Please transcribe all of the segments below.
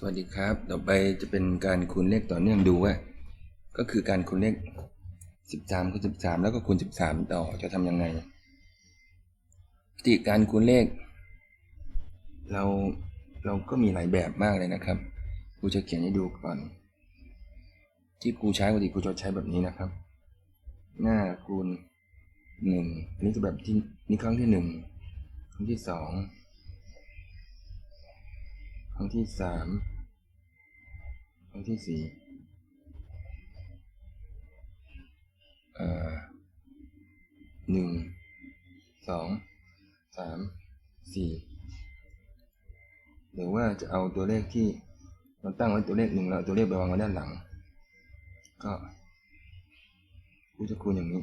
สวัสดีครับ ต่อไปจะเป็นการคูณเลขต่อเนื่องดูว่า ก็คือการคูณเลขสิบสามคูณสิบสามแล้วก็คูณสิบสามต่อจะทำยังไงวิธีการคูณเลข เราเราก็มีหลายแบบมากเลยนะครับครูจะเขียนให้ดูก่อน ที่ครูใช้ปกติครูจะใช้แบบนี้นะครับ หน้าคูณหนึ่งอันนี้จะแบบที่นี่ครั้งที่หนึ่งครั้งที่สอง ครั้งที่สามครั้งที่สี่เอ่อหนึ่งสองสามสี่หรือว่าจะเอาตัวเลขที่เราตั้งไว้ตัวเลขหนึ่งแล้วเอาตัวเลขไปวางไว้ด้านหลัง ก็กูจะคูณอย่างนี้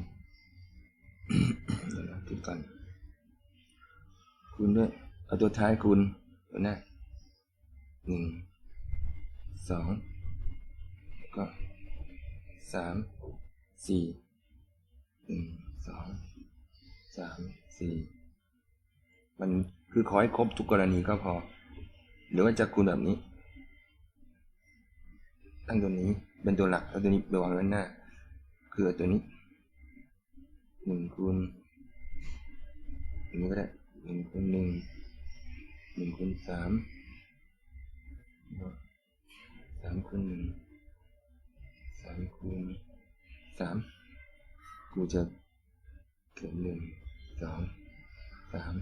เดี๋ยวนะคิดก่อนคูณด้วย เอาตัวท้ายคูณตัวหน้า หนึ่งสองก็สามสี่หนึ่งสองสามสี่มันคือขอให้ครบทุกกรณีก็พอ หรือว่าจะคูณแบบนี้ ตั้งตัวนี้เป็นตัวหลักแล้วตัวนี้ไปวางไว้หน้า คือตัวนี้หนึ่งคูณอย่งนี้ก็ได้หนึ่งคูณหนึ่งหนึ่งคูณสาม สามคูณหนึ่งสามคูณสามกูจะเขียนหนึ่งสองสาม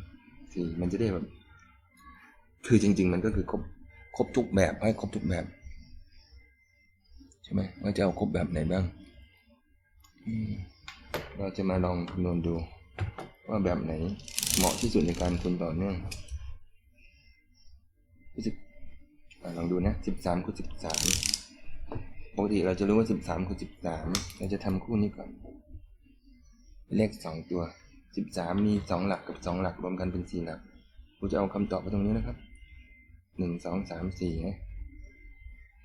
สี่มันจะได้แบบ คือจริง ๆ มันก็คือครบครบทุกแบบให้ครบทุกแบบ ใช่ไหมว่าจะเอาครบแบบไหนบ้างอืมเราจะมาลองคำนวณดู ว่าแบบไหนเหมาะที่สุดในการคูณต่อเนื่องรู้สึกอะ ลองดูนะสิบสามคูณสิบสามปกติเราจะรู้ว่าสิบสามคูณสิบสามเราจะทำคู่นี้ก่อน เลขสองตัวสิบสามมีสองหลักกับสองหลักรวมกันเป็นสี่หลักกูจะเอาคำตอบไปตรงนี้นะครับหนึ่งสองสามสี่นะ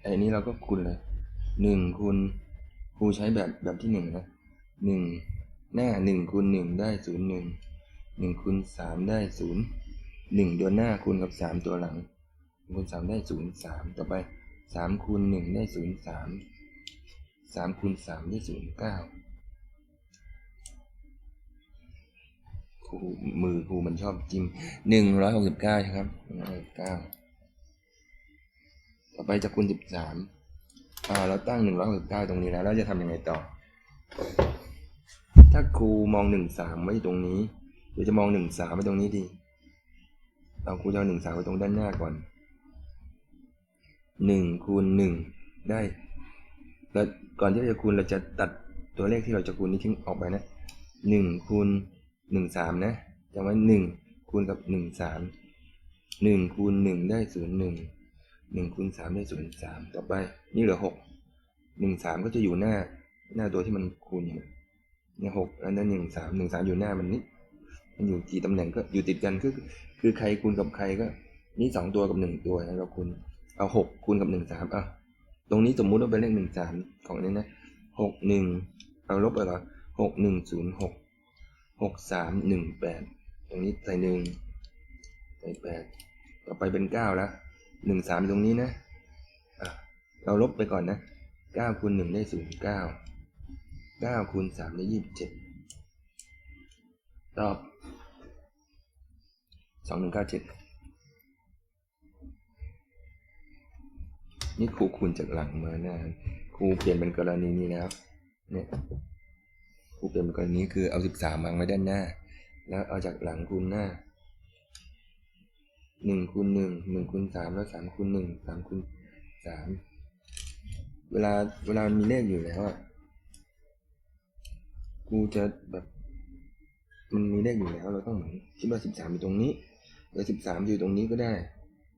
ไอ้นี้เราก็คูณเลยหนึ่งคูณครูใช้แบบแบบที่หนึ่งนะหนึ่งหน้าหนึ่งคูณหนึ่งได้ศูนย์หนึ่งหนึ่งคูณสามได้ศูนย์หนึ่งตัวหน้าคูณกับสามตัวหลัง คูณสามได้ศูนย์สามต่อไปสามคูณหนึ่งได้ศูนย์สามสามคูณสามได้ศูนย์เก้าครูมือครูมันชอบจิ้มหนึ่งร้อยหกสิบเก้าใช่ครับหนึ่งร้อยหกสิบเก้าต่อไปจะคูณสิบสามอ่าเราตั้งหนึ่งร้อยหกสิบเก้าตรงนี้แล้วเราจะทำยังไงต่อ ถ้าครูมองหนึ่งสามไว้ตรงนี้เดี๋ยวจะมองหนึ่งสามไว้ตรงนี้ดีเอาครูจะเอาหนึ่งสามไว้ตรงด้านหน้าก่อน หนึ่งคูณหนึ่งได้แล้วก่อนที่เราจะคูณเราจะตัดตัวเลขที่เราจะคูณนี้ทิ้งออกไปนะหนึ่งคูณหนึ่งสามนะจำไว้หนึ่งคูณกับหนึ่งสามหนึ่งคูณหนึ่งได้ศูนย์หนึ่งหนึ่งคูณสามได้ศูนย์สามต่อไปนี่เหลือหกหนึ่งสามก็จะอยู่หน้าหน้าตัวที่มันคูณอยู่เนี่ยหกอันนั้นหนึ่งสามหนึ่งสามอยู่หน้ามันนิดมันอยู่กี่ตำแหน่งก็อยู่ติดกันคือคือใครคูณกับใครก็นี่สองตัวกับหนึ่งตัวนะเราคูณ เอาหกคูณกับหนึ่งสามอะตรงนี้สมมุติว่าเป็นเลขหนึ่งสามของนนี้นะหกหนึ่งเอาลบไปเหรอหกหนึ่งศูนย์หกหกสามหนึ่งแปดตรงนี้ใส่หนึ่งใส่แปดต่อไปเป็นเก้าแล้วหนึ่งสามตรงนี้นะอะเราลบไปก่อนนะเก้าคูณหนึ่งได้ศูนย์เก้าเก้าคูณสามได้ยี่สิบเจ็ดตอบสองหนึ่งเก้าเจ็ด นี่ครูคูณจากหลังมานะครูเปลี่ยนเป็นกรณีนี้นะครับเนี่ยครูเปลี่ยนเป็นกรณีคือเอาสิบสามวางไว้ด้านหน้า แล้วเอาจากหลังคูณหน้าหนึ่งคูณหนึ่งหนึ่งคูณสามแล้วสามคูณหนึ่งสามคูณสามเวลาเวลามีเลขอยู่แล้วอะครูจะแบบมันมีเลขอยู่แล้วเราต้องเหมือนคิดว่าสิบสามอยู่ตรงนี้หรือสิบสามอยู่ตรงนี้ก็ได้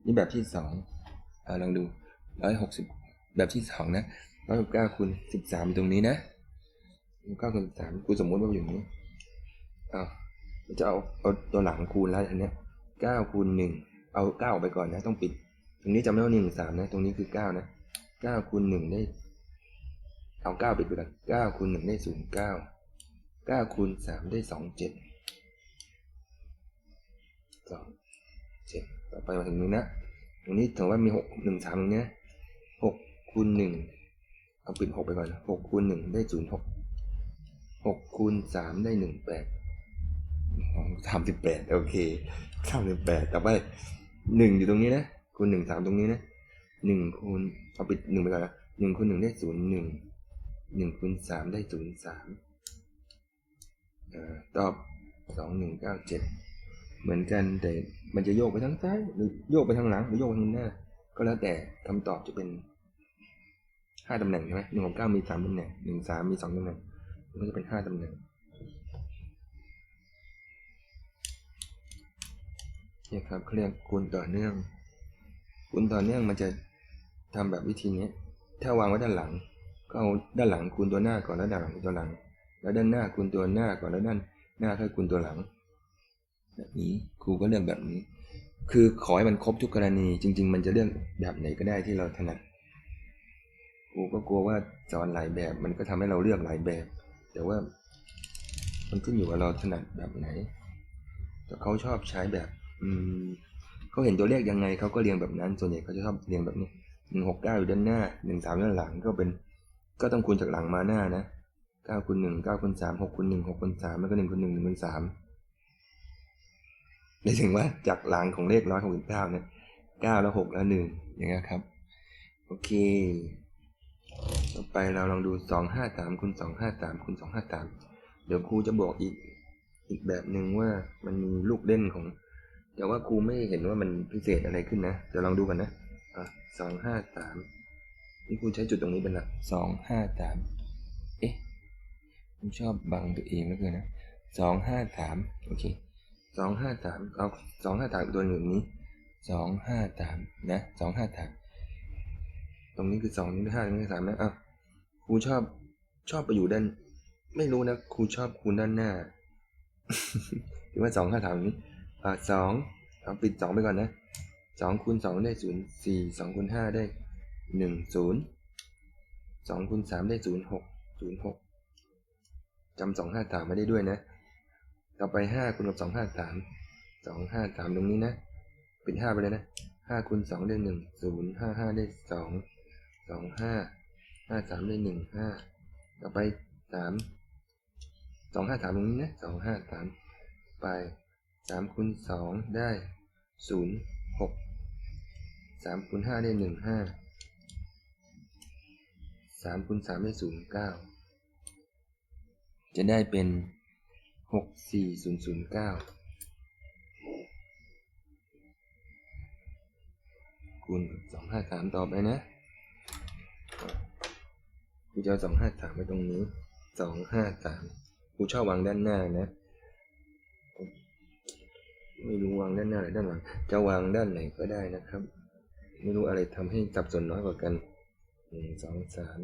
นี่แบบที่สองอ่าลองดู ร้อยหกสิบแบบที่สองนะร้อยหกเก้าคูณสิบสามตรงนี้นะเก้าคูณสิบสามคูสมมติว่าอยู่นี้อ้าวจะเอาเอาตัวหลังคูณแล้วอันเนี้ยเก้าคูณหนึ่งเอาเก้าไปก่อนนะ ต้องปิด ตรงนี้จำได้ว่าหนึ่งสามนะ ตรงนี้คือเก้านะเก้าคูณหนึ่งได้ เอาเก้าปิดไปก่อนเก้าคูณหนึ่งได้ศูนย์เก้าเก้าคูณสามได้สองเจ็ดสองเจ็ดต่อไปมาถึงนี้นะ ตรงนี้ถือว่ามีหกหนึ่งสามตรงเนี้ย คูณหนึ่งเอาปิดหกไปก่อนหกคูณหนึ่งได้ศูนย์หกหกคูณสามได้หนึ่งแปดสามสิบแปดโอเคสามสิบแปดต่อไปหนึ่งอยู่ตรงนี้นะคูณหนึ่งสามตรงนี้นะหนึ่งคูณเอาปิดหนึ่งไปก่อนนะหนึ่งคูณหนึ่งได้ศูนย์หนึ่งหนึ่งคูณสามได้ศูนย์สามอ่าตอบสองหนึ่งเก้าเจ็ดเหมือนกันแต่มันจะโยกไปทางซ้ายหรือโยกไปทางหลังหรือโยกไปทางหน้า ก็แล้วแต่คำตอบจะเป็น ห้าตำแหน่งใช่ไหมหนึ่งของเก้ามีสามตำแหน่งหนึ่งสามมีสองตำแหน่ง มันก็จะเป็นห้าตำแหน่งนี่ครับเขาเรียกคูณต่อเนื่องคูณต่อเนื่องมันจะทำแบบวิธีนี้ ถ้าวางไว้ด้านหลัง ก็เอาด้านหลังคูณตัวหน้าก่อนแล้วด้านหลังคูณตัวหลัง แล้วด้านหน้าคูณตัวหน้าก่อนแล้วด้านหน้าค่อยคูณตัวหลัง แบบนี้ครูก็เลือกแบบนี้ คือขอให้มันครบทุกกรณี จริง ๆ มันจะเลือกแบบไหนก็ได้ที่เราถนัด ครูก็กลัวว่าสอนหลายแบบ มันก็ทำให้เราเลือกหลายแบบ แต่ว่า มันขึ้นอยู่ว่าเราถนัดแบบไหน แต่เขาชอบใช้แบบ อืมเขาเห็นตัวเลขยังไงเขาก็เรียงแบบนั้น ส่วนใหญ่เขาจะชอบเรียงแบบนี้หนึ่งหกเก้าอยู่ด้านหน้าหนึ่งสามด้านหลังก็เป็น ก็ต้องคูณจากหลังมาหน้านะเก้าคูณหนึ่งเก้าคูณสามหกคูณหนึ่งหกคูณสามแล้วก็หนึ่งคูณหนึ่งหนึ่งคูณสามหมายถึงว่าจากหลังของเลขร้อยหกสิบเก้าเนี่ยเก้าแล้วหกแล้วหนึ่งอย่างเงี้ยครับ โอเค ต่อไปเราลองดูสองห้าสามคูณสองห้าสามคูณสองห้าสามเดี๋ยวครูจะบอกอีกอีกแบบหนึ่งว่ามันมีลูกเล่นของ แต่ว่าครูไม่เห็นว่ามันพิเศษอะไรขึ้นนะเดี๋ยวลองดูกันนะสองห้าสามนี่ครูใช้จุดตรงนี้เป็นหลักสองห้าสามเอ๊ะผมชอบบังตัวเองแล้วเกินนะสองห้าสามโอเคสองห้าสามเอาสองห้าสามตัวหนึ่งนี้สองห้าสามนะสองห้าสามตรงนี้คือสองนี่คือห้าตรงนี้คือสามนะอ้าว รูชอบชอบไปอยู่ด้าน ไม่รู้นะครูชอบคูณด้านหน้าหรือว่าสองห้าสามนี้อ่าสองเอาปิดสองไปก่อนนะสองคูณสองได้ศูนย์สี่สองคูณห้าได้หนึ่งศูนย์สองคูณสามได้ศูนย์หกศูนย์หกจำสองห้าสามไม่ได้ด้วยนะ ต่อไปห้าคูณกับสองห้าสามสองห้าสามตรงนี้นะปิดห้าไปเลยนะห้าคูณสองได้หนึ่งศูนย์ห้าห้าได้สองสองห้า ห้าสามได้หนึ่งห้าต่อไปสามสองห้าสามตรงนี้นะสองห้าสามไปสามคูณสองได้ศูนย์หกสามคูณห้าได้หนึ่งห้าสามคูณสามได้ศูนย์เก้าจะได้เป็นหกสี่ศูนย์ศูนย์เก้าคูณสองห้าสามต่อไปนะ กูจะเอาสองห้าสามไว้ตรงนี้สองห้าสามกูชอบวางด้านหน้านะ ไม่รู้วางด้านหน้าหรือด้านหลัง จะวางด้านไหนก็ได้นะครับ ไม่รู้อะไรทำให้สับสนน้อยกว่ากันหนึ่งสองสาม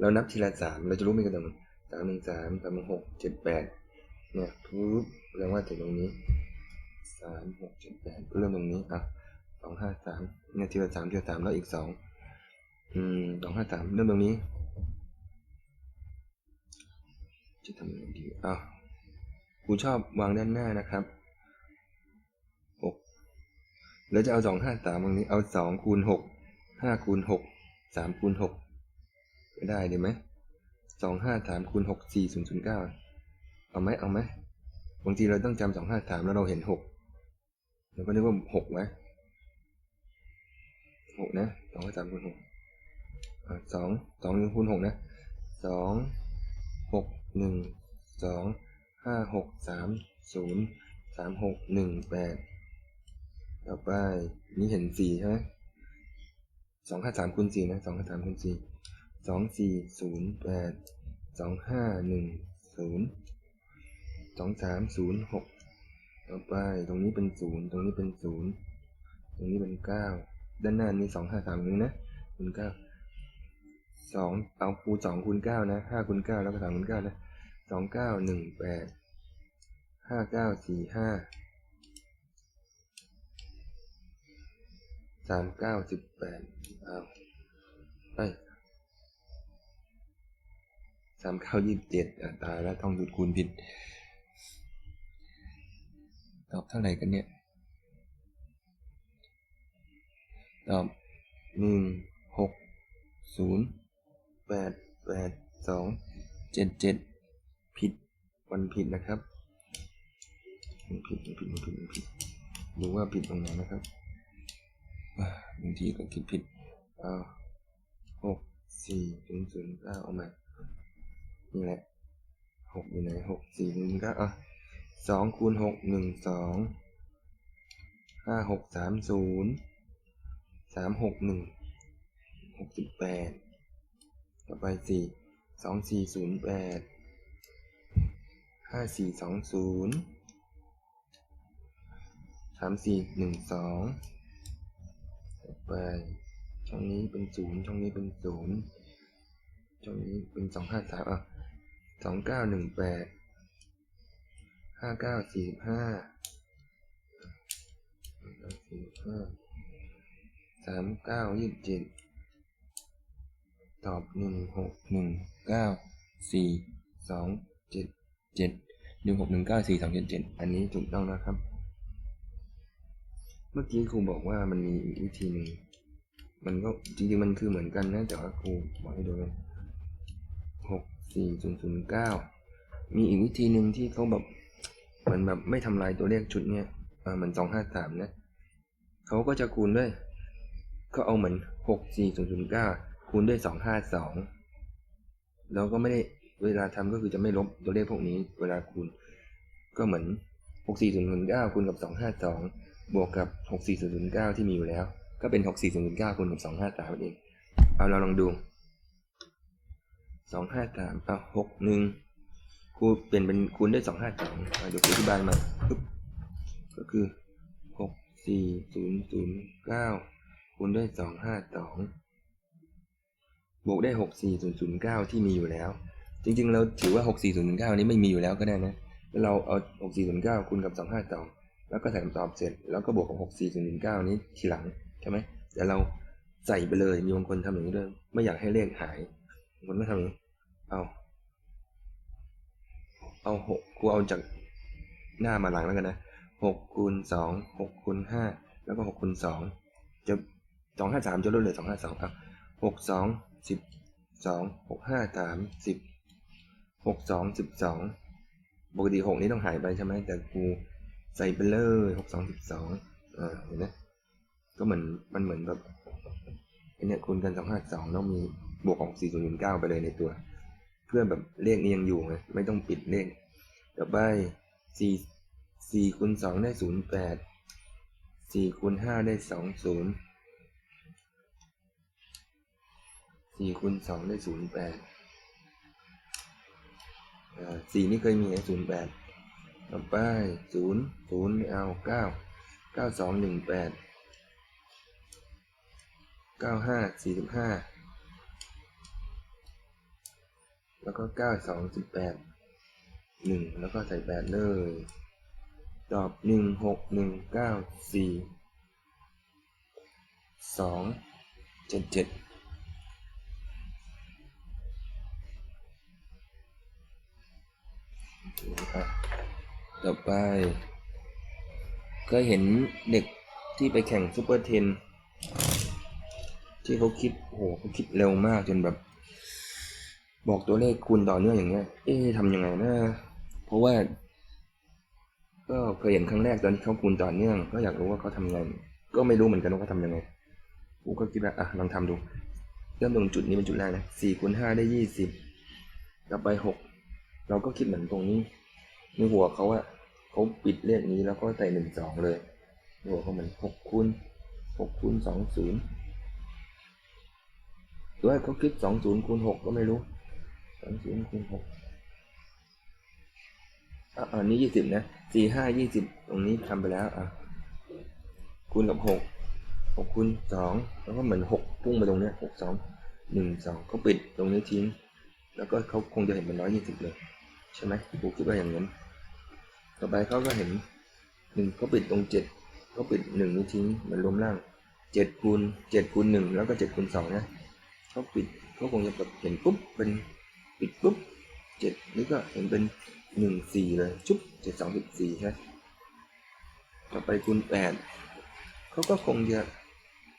เรานับทีละสามเราจะรู้ไม่กันตรงสามหนึ่งสามสามหนึ่งหกเจ็ดแปดเนี่ยปุ๊บแปลว่าถึงตรงนี้สามหกเจ็ดแปดเริ่มตรงนี้อะสองห้าสามเนี่ยทีละสามทีละสามแล้วอีกสอง อืมสองห้าสามเริ่มตรงนี้ จะทำยังไงดีอะครูชอบวางด้านหน้านะครับหกแล้วจะเอาสองห้าสามตรงนี้ เอาสองคูณหกห้าคูณหกสามคูณหกก็ได้ดีไหมสองห้าสามคูณหกสี่ศูนย์ศูนย์เก้าเอาไหมเอาไหมบางทีเราต้องจำสองห้าสามแล้วเราเห็นหกเราก็นึกว่าหกไหมหกนะสองห้าสามคูณหก สองสองหนึ่งคูณหกนะสองหกหนึ่งสองห้าหกสามศูนย์สามหกหนึ่งแปดต่อไปนี่เห็นสี่ใช่ไหมสองห้าสามคูณสี่นะสองห้าสามคูณสี่สองสี่ศูนย์แปดสองห้าหนึ่งศูนย์สองสามศูนย์หกต่อไปตรงนี้เป็นศูนย์ตรงนี้เป็นศูนย์ตรงนี้เป็นเก้าด้านหน้านี้สองห้าสามนี้นะคูณเก้า สองเอาคูณสองคูณเก้านะห้าคูณเก้าแล้วก็สามคูณเก้านะสองเก้าหนึ่งแปดห้าเก้าสี่ห้าสามเก้าสิบแปดเอาไปสามเก้ายี่สิบเจ็ดตายแล้วต้องหยุดคูณผิด ตอบเท่าไหร่กันเนี่ย ตอบหนึ่งหกศูนย์ แปดแปดสองเจ็ดเจ็ดผิดวันผิดนะครับมันผิดมันผิดมันผิดมันผิดดูว่าผิดตรงไหนนะครับบางทีก็คิดผิดอ้าวหกสี่ศูนย์ศูนย์เก้าเอาใหม่นี่แหละหกอยู่ไหนหกสี่ศูนย์เก้าอะสองคูณหกหนึ่งสองห้าหกสามศูนย์สามหกหนึ่งหกสิบแปด ต่อไปสี่สองสี่ศูนย์แปดห้าสี่สองศูนย์สามสี่หนึ่งสองต่อไปช่องนี้เป็นศูนย์ช่องนี้เป็นศูนย์ช่องนี้เป็นสองห้าสามอะสองเก้าหนึ่งแปดห้าเก้าสี่สิบห้าสี่สิบห้าสามเก้ายี่สิบเจ็ด ตอบหนึ่งหกหนึ่งเก้าสี่สองเจ็ดเจ็ดหนึ่งหกหนึ่งเก้าสี่สองเจ็ดเจ็ดอันนี้ถูกต้องนะครับ เมื่อกี้ครูบอกว่ามันมีอีกวิธีหนึ่งมันก็จริงๆมันคือเหมือนกันนะแต่ว่าครูบอกให้ดูเลยหกสี่ศูนย์ศูนย์เก้ามีอีกวิธีหนึ่งที่เขาแบบเหมือนแบบไม่ทำลายตัวเลขชุดเนี้ยอ่าเหมือนสองห้าสามนะเขาก็จะคูณด้วยเขาเอาเหมือนหกสี่ศูนย์ศูนย์เก้า คูณด้วยสองห้าสองแล้วก็ไม่ได้เวลาทำก็คือจะไม่ลบตัวเลขพวกนี้ เวลาคูณ ก็เหมือนหกสี่ศูนย์ศูนย์เก้าคูณกับสองห้าสองบวกกับหกสี่ศูนย์ศูนย์เก้าที่มีอยู่แล้ว ก็เป็นหกสี่ศูนย์เก้าคูณกับสองห้าสามเองเอาเราลองดูสองห้าสามเอาหกหนึ่งคูณเปลี่ยนเป็นคูณด้วยสองห้าสองเดี๋ยวครูอธิบายม่ปึ๊บก็คือหกสี่ศูนย์ศูนย์เก้าคูณด้วยสองห้าสอง บวกได้หกสี่ศูนย์ศูนย์เก้าที่มีอยู่แล้ว จริงๆ เราถือว่าหกสี่ศูนย์เก้านี้ไม่มีอยู่แล้วก็ได้นะ แล้วเราเอาหกสี่ศูนย์เก้าคูณกับสองห้าสองแล้วก็ใส่คำตอบเสร็จ แล้วก็บวกกับหกสี่ศูนย์เก้านี้ทีหลังใช่ไหมเดี๋ยวเราใส่ไปเลย มีบางคนทำอย่างนี้ด้วย ไม่อยากให้เลขหายบางคนไม่ทำอย่างนี้ เอา เอาหกกูเอาจากหน้ามาหลังแล้วกันนะหกคูณสองหกคูณห้าแล้วก็หกคูณสองจะสองห้าสามจะลดเหลือสองห้าสองครับหกสอง สิบสองหกห้าสามสิบหกสองสิบสองปกติหกนี้ต้องหายไปใช่ไหมแต่กูใส่ไปเลยหกสองสิบสองอ่าเห็นไหมก็เหมือนมันเหมือนแบบไอเนี่ยคูณกันสองห้าสองต้องมีบวกของสี่ศูนย์เก้าไปเลยในตัว เพื่อแบบเลขนี้ยังอยู่ไงไม่ต้องปิดเลขต่อไปสี่สี่คูณสองได้ศูนย์แปดสี่คูณห้าได้สองศูนย์ สี่คูณสองได้ศูนย์แปดสี่นี่เคยมีไอ้ศูนย์แปดต่อไปศูนย์ศูนย์ไม่เอาเก้าเก้าสองหนึ่งแปดเก้าห้าสี่สิบห้าแล้วก็เก้าสองสิบแปดหนึ่งแล้วก็ใส่แปดเลย ตอบหนึ่งหกหนึ่งเก้าสี่สองเจ็ดเจ็ด นะครับต่อไป เคยเห็นเด็กที่ไปแข่งซูเปอร์เทนที่เขาคิดโหเขาคิดเร็วมากจนแบบ บอกตัวเลขคูณต่อเนื่องอย่างเงี้ย เอ๊ะทำยังไงนะ เพราะว่า ก็เคยเห็นครั้งแรกตอนที่เขาคูณต่อเนื่อง ก็อยากรู้ว่าเขาทำยังไง ก็ไม่รู้เหมือนกันว่าเขาทำยังไงกูก็คิดว่าอะลองทำดู เริ่มตรงจุดนี้เป็นจุดแรกนะสี่คูณห้าได้ยี่สิบต่อไปหก เราก็คิดเหมือนตรงนี้ในหัวเขาอะเขาปิดเลขนี้แล้วก็ใส่หนึ่งสองเลยหัวเขาเหมือนหกคูณหกคูณสองศูนย์หรือว่าเขาคิดสองศูนย์คูณหกก็ไม่รู้สองศูนย์คูณหกอะอันนี้ยี่สิบนะสี่ห้ายี่สิบตรงนี้ทำไปแล้วอะคูณกับหกหกคูณสองแล้วก็เหมือนหกพุ่งมาตรงเนี้ยหกสองหนึ่งสองเขาปิดตรงนี้ทิ้ง แล้วก็เขาคงจะเห็นเป็นร้อยยี่สิบเลยใช่ไหมกูคิดว่าอย่างนั้น ต่อไปเขาก็เห็นหนึ่งเขาปิดตรงเจ็ดเขาปิดหนึ่งนี้ทิ้งมือนรวมล่างเจ็ดคูณเจ็ดคูณหนึ่งแล้วก็เจ็ดคูณสองนะเขาปิดเขาคงจะแบบเห็นปุ๊บเป็นปิดปุ๊บเจ็ดนี่ก็เห็นเป็นหนึ่งสี่เลยชุบเจ็ดสองสิบสี่ใช่ต่อไปคูณแปดเขาก็คงจะ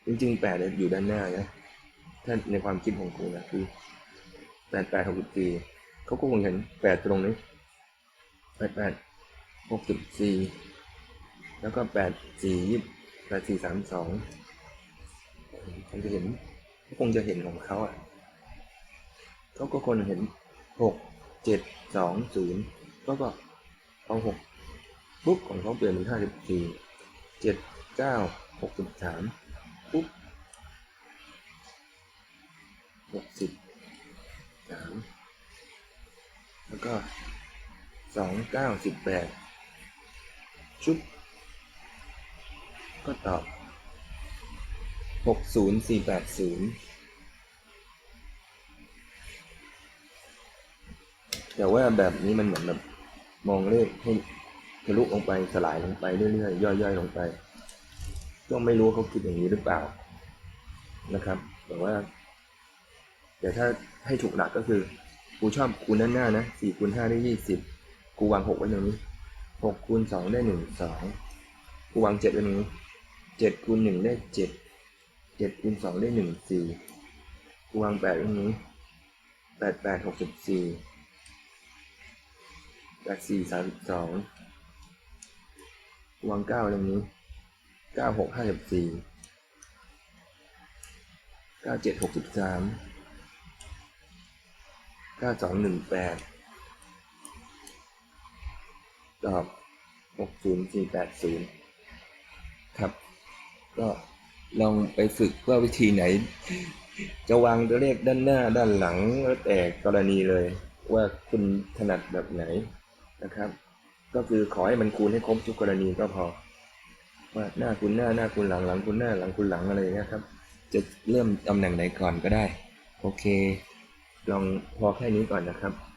จริงๆแปดอยู่ด้านหน้านะถ้าในความคิดของกูนะคือ แปดแปดหกสิบสี่เขาก็คงเห็นแปดตรงนี้แปดแปดหกสิบสี่แล้วก็แปดสี่ยี่แปดสี่สามสองคงจะเห็นเขาคงจะเห็นของเขาอะเขาก็คนเห็นหกเจ็ดสองศูนย์ก็ก็เอาหกปุ๊บของเขาเปลี่ยนเป็นห้าสิบสี่เจ็ดเก้าหกสิบสามปุ๊บหกสิบสามแล้ว ก็สองเก้าสิบแปดชุบ ก็ตอบหกศูนย์สี่แปดศูนย์แต่ว่าแบบนี้มันเหมือนแบบมองเลขให้ทะลุลงไปสลายลงไปเรื่อยๆย่อยๆลงไปก็ไม่รู้เขาคิดอย่างนี้หรือเปล่านะครับ แต่ว่า แต่ถ้าให้ถูกหลักก็คือ กูชอบคูณด้านหน้านะสี่คูณห้าได้ยี่สิบกูวางหกไว้ตรงนี้หกคูณสองได้หนึ่งสองกูวางเจ็ดไว้ตรงนี้เจ็ดคูณหนึ่งได้เจ็ดเจ็ดคูณสองได้หนึ่งสี่กูวางแปดไว้ตรงนี้แปดแปดหกสิบสี่แปดสี่สามสิบสองกูวางเก้าไว้ตรงนี้เก้าหกห้าสิบสี่เก้าเจ็ดหกสิบสาม ก้าสองหนึ่งแปดตอบหกศูนย์สี่แปดศูนย์ครับ ก็ลองไปฝึกว่าวิธีไหน จะวางตัวเลขด้านหน้าด้านหลังแล้วแต่กรณีเลย ว่าคุณถนัดแบบไหนนะครับ ก็คือขอให้มันคูณให้ครบทุกกรณีก็พอ ว่าหน้าคูณหน้าหน้าคูณหลังหลังคูณหน้าหลังคูณหลังอะไรอย่างเงี้ยครับ จะเริ่มตำแหน่งไหนก่อนก็ได้ โอเค ลองพอแค่นี้ก่อนนะครับ